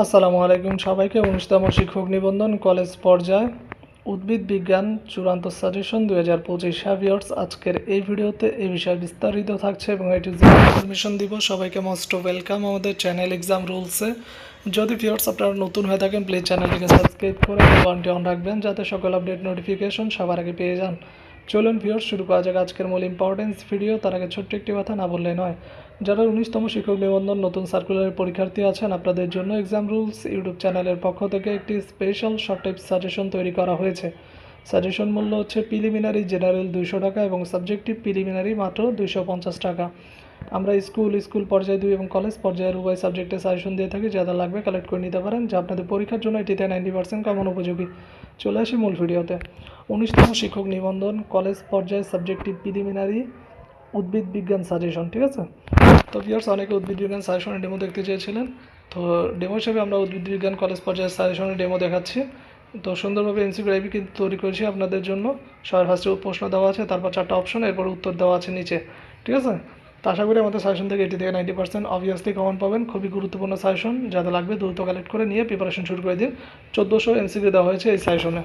আসসালামু আলাইকুম সবাইকে। উনিশতম শিক্ষক নিবন্ধন কলেজ পর্যায়ে। উদ্ভিদ বিজ্ঞান চূড়ান্ত সাজেশন দুই হাজার পঁচিশ হ্যাভিয়ার্স আজকের এই ভিডিওতে এই বিষয়ে বিস্তারিত থাকছে এবং এটি ইনফরমেশন দিব, সবাইকে মোস্ট ওয়েলকাম আমাদের চ্যানেল এক্সাম রুলসে যদি ভিউয়ার্স আপনারা নতুন হয়ে থাকেন প্লিজ চ্যানেলটিকে সাবস্ক্রাইব করে ঘন্টি অন রাখবেন, যাতে সকল আপডেট নোটিফিকেশন সবার আগে পেয়ে যান। চলুন ভিওর শুরু করা যাক আজকের মূল ইম্পর্টেন্স ভিডিও তার আগে ছোট্ট একটি কথা না বললে নয়। যারা উনিশতম শিক্ষক নিবন্ধন, নতুন সার্কুলারের পরীক্ষার্থী আছেন, আপনাদের জন্য এক্সাম রুলস ইউটিউব চ্যানেলের পক্ষ থেকে একটি স্পেশাল শর্ট টাইপ সাজেশন তৈরি করা হয়েছে। সাজেশন মূল্য হচ্ছে প্রিলিমিনারি জেনারেল দুশো টাকা এবং সাবজেক্টিভ প্রিলিমিনারি মাত্র দুশো পঞ্চাশ টাকা। আমরা স্কুল স্কুল পর্যায়ে দুই এবং কলেজ পর্যায়ের উভয় সাবজেক্টে সাজেশন দিয়ে থাকি যাদের লাগবে কালেক্ট করে নিতে পারেন, যা আপনাদের পরীক্ষার জন্য এটিতে নাইনটি পার্সেন্ট কমন উপযোগী। চলে আসি মূল ভিডিওতে। উনিশতম শিক্ষক নিবন্ধন, কলেজ পর্যায়ে সাবজেক্টিভ প্রিলিমিনারি উদ্ভিদ বিজ্ঞান সাজেশন ঠিক আছে? তো ভিউয়ার্স অনেকে উদ্ভিদ বিজ্ঞান সাজেশনের ডেমো দেখতে চেয়েছিলেন। তো ডেমো হিসেবে আমরা উদ্ভিদ বিজ্ঞান, কলেজ পর্যায়ের সাজেশনের ডেমো দেখাচ্ছি। তো সুন্দরভাবে এনসিগ্রাইবি কিন্তু তৈরি করেছি আপনাদের জন্য। সবার ফার্স্টে প্রশ্ন দেওয়া আছে, তারপর চারটা অপশন এরপর উত্তর দেওয়া আছে নিচে, ঠিক আছে? তো আশা করি আমাদের সাজেশন থেকে এটি থেকে নাইনটি পার্সেন্ট অবভিয়াসলি কমন পাবেন। খুবই গুরুত্বপূর্ণ সাজেশন যাতে লাগবে, দ্রুত কালেক্ট করে নিয়ে প্রিপারেশন শুরু করে দিন। চোদ্দোশো এনসিপি দেওয়া হয়েছে এই সাজেশনে